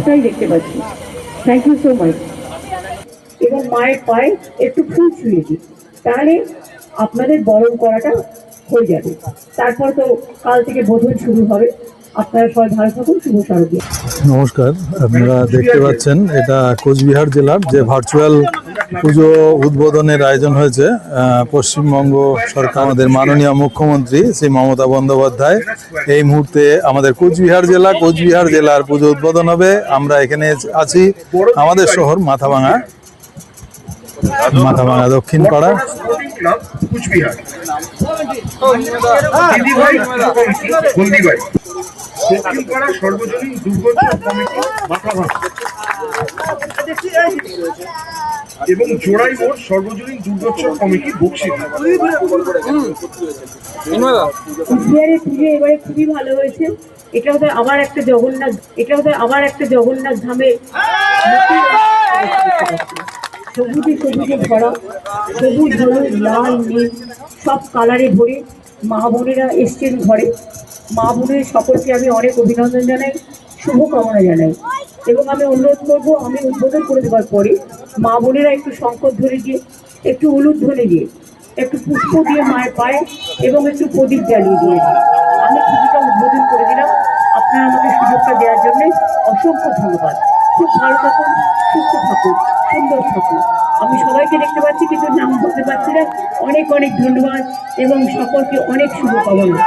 ওটাই দেখতে পাচ্ছি। থ্যাংক ইউ সো মাচ এবং মায়ের পায়ে একটু ফুল ছুঁয়ে দিই। তাহলে আপনাদের বরণ করাটা হয়ে যাবে। তারপর তো কাল থেকে বোধন শুরু হবে। আপনারা সবাই ভালো থাকুন, শুভ নমস্কার, আপনারা দেখতে পাচ্ছেন, এটা কোচবিহার জেলার যে ভার্চুয়াল পুজো উদ্বোধনের আয়োজন হয়েছে পশ্চিমবঙ্গ সরকার, আমাদের মাননীয় মুখ্যমন্ত্রী শ্রী মমতা বন্দ্যোপাধ্যায়। এই মুহূর্তে আমাদের কোচবিহার জেলা, কোচবিহার জেলার পুজো উদ্বোধন হবে। আমরা এখানে আছি আমাদের শহর মাথাভাঙা মাথাভাঙা দক্ষিণ পাড়া সর্বজনীন দুর্গোৎসব কমিটি মাথাভাঙা। এবং জোড়াই মোড় সর্বজনীন দুর্গোৎসব কমিটি পুজো এবারে খুবই ভালো হয়েছে। এটা বোধহয় আবার একটা জগন্নাথ, এটা বোধহয় আবার একটা জগন্নাথ ধামের সবুজে সবুজে ভরা, সবুজ, হলুদ, লাল, নীল, সব কালারে ভরে মা বোনেরা এসছেন ঘরে। মা বোনের সকলকে আমি অনেক অভিনন্দন জানাই, শুভকামনা জানাই। এবং আমি অনুরোধ করব, আমি উদ্বোধন করে দেওয়ার পরে মা বোনেরা একটু শঙ্কর ধরে দিয়ে একটু হলুদ ধরে দিয়ে, একটু পুষ্প দিয়ে মায়ের পায়ে এবং একটু প্রদীপ জ্বালিয়ে দিয়ে আমি পুজোটা উদ্বোধন করে দিলাম। আপনারা আমাকে সুযোগটা দেওয়ার জন্য অসংখ্য ধন্যবাদ। খুব ভালো থাকুন, সুস্থ থাকুন, সুন্দর থাকুন। আমি সবাইকে দেখতে পাচ্ছি, কিন্তু নাম বলতে পারছি না। অনেক অনেক ধন্যবাদ এবং সকলকে অনেক শুভকামনা।